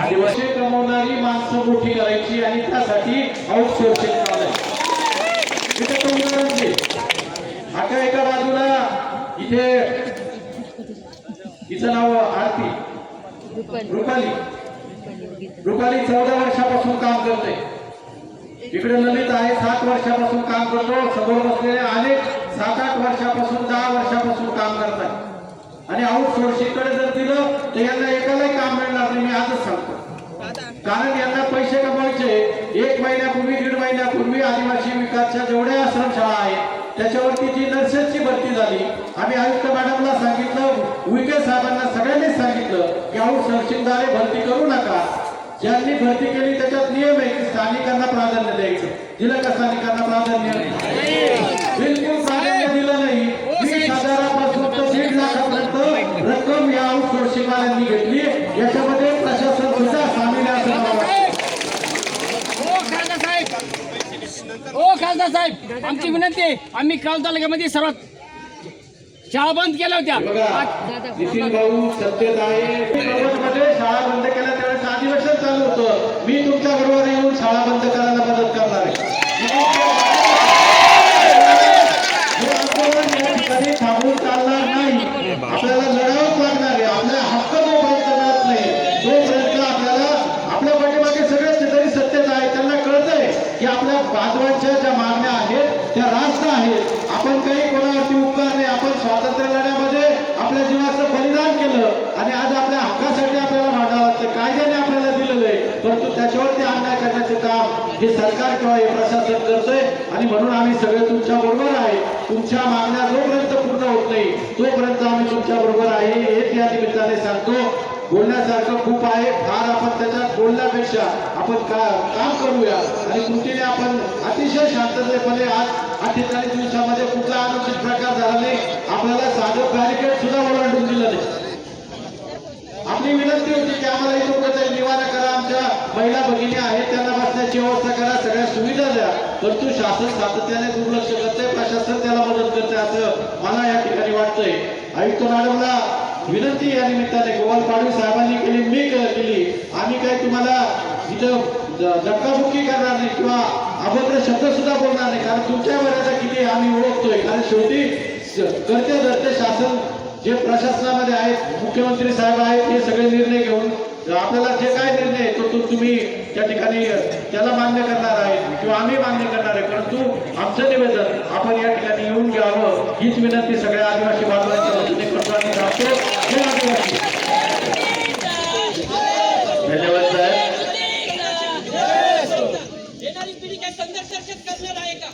आदिवासी कमवणारी माणसं मोठी करायची आणि त्यासाठी आउटसोर्सिंग घे. आता एका बाजूला इथे तिचं नाव आरती रुपाली. रुपाली. चौदा वर्षापासून काम करते इकडे ललित आहे सात वर्षापासून काम करतो समोर बसलेले अनेक सात आठ वर्षापासून दहा वर्षापासून काम करतात. आणि आउटसोर्सिंगकडे जर दिलं तर यांना एकालाही काम मिळणार नाही. मी सांगतो. कारण यांना पैसे कमवायचे. एक महिन्यापूर्वी दीड महिन्यापूर्वी आदिवासी विकासच्या जेवढ्या आश्रमशाळा आहेत त्याच्यावरती जी नर्सेसची भरती झाली आम्ही आयुक्त मॅडमला सांगितलं उईके साहेबांना सगळ्यांनीच सांगितलं की अहो आउटसोर्सिंगद्वारे भरती करू नका. ज्यांनी भरती केली त्याच्यात नियम आहे की स्थानिकांना प्राधान्य द्यायचं. दिलं का स्थानिकांना प्राधान्य? बिलकुल प्राधान्य दिलं नाही. वीस हजारापासून तर दीड लाखापर्यंत रक्कम या आउटसोर्सिंग घेतली. याच्यामध्ये प्रशासन सुद्धा सामील आहे असं मला वाटतं हो खासदार साहेब ओ खासदार साहेब आमची विनंती आहे. आम्ही काल तालुक्यामध्ये सर्वात शाळा बंद केल्या होत्या. नितीन भाऊ सत्तेत आहे. शाळा बंद केल्या त्यावेळेस अधिवेशन चालू होतं. मी तुमच्या बरोबर येऊन शाळा बंद करा मदत करणार आहे हे आंदोलन या ठिकाणी थांबून चालणार नाही आपल्याला लढावंच लागणार आहे आपला हक्क जोपर्यंत मिळत नाही तोपर्यंत आपल्याला आपल्या पाठीमागे सगळे जरी सत्तेत आहे त्यांना कळतंय की आपल्या बांधवांच्या ज्या मागण्या आहेत त्या रास्त आहेत. आपण काही कोणावरती उपकार नाही. आपण स्वातंत्र्य लढ्यामध्ये आपल्या जीवाचं बलिदान केलं आणि आज आपल्या हक्कासाठी आपल्याला भांडावं लागतं कायद्याने आपल्याला दिलेलं आहे. परंतु त्याच्यावरती अन्याय करण्याचे काम हे सरकार किंवा हे प्रशासन करतंय. आणि म्हणून आम्ही सगळे तुमच्या बरोबर आहे. तुमच्या मागण्या जोपर्यंत पूर्ण होत नाही तोपर्यंत आम्ही तुमच्या बरोबर आहे. हेच या निमित्ताने सांगतो. बोलण्यासारखं खूप आहे. फार आपण त्याच्यात बोलण्यापेक्षा आपण का काम करूया. आणि कृतीने आपण अतिशय शांततेपणे आज अठ्ठेचाळीस दिवसामध्ये कुठला अनुचित प्रकार झाला नाही. आपल्याला साधं बॅरिकेड सुद्धा ओलांडून दिलं नाही. आपली विनंती होती की आम्हाला इथं कुठेतरी निवारा करा आमच्या महिला भगिनी आहेत त्यांना बसण्याची व्यवस्था करा सगळ्या सुविधा द्या. परंतु शासन सातत्याने दुर्लक्ष करते प्रशासन त्याला मदत करते असं मला या ठिकाणी वाटतंय. आयुक्त मॅडमला विनंती या निमित्ताने गोवाल पाडवी साहेबांनी केली मी केली आम्ही काय तुम्हाला इथं धक्काबुक्की करणार नाही किंवा अभद्र शब्द सुद्धा बोलणार नाही कारण तुमच्या मर्यादा किती आम्ही ओळखतोय. कारण शेवटी करते धरते शासन जे प्रशासनामध्ये आहेत मुख्यमंत्री साहेब आहेत हे सगळे निर्णय घेऊन आपल्याला जे काय निर्णय तो तुम्ही त्या ठिकाणी त्याला मान्य करणार आहे किंवा आम्ही मान्य करणार आहे. परंतु आमचं निवेदन आपण या ठिकाणी येऊन घ्यावं हीच विनंती सगळ्या आदिवासी बांधवांना वतीने करतो आणि राहतो जय आदिवासी धन्यवाद साहेब येणारी पिढी काय संघर्ष करणार आहे का?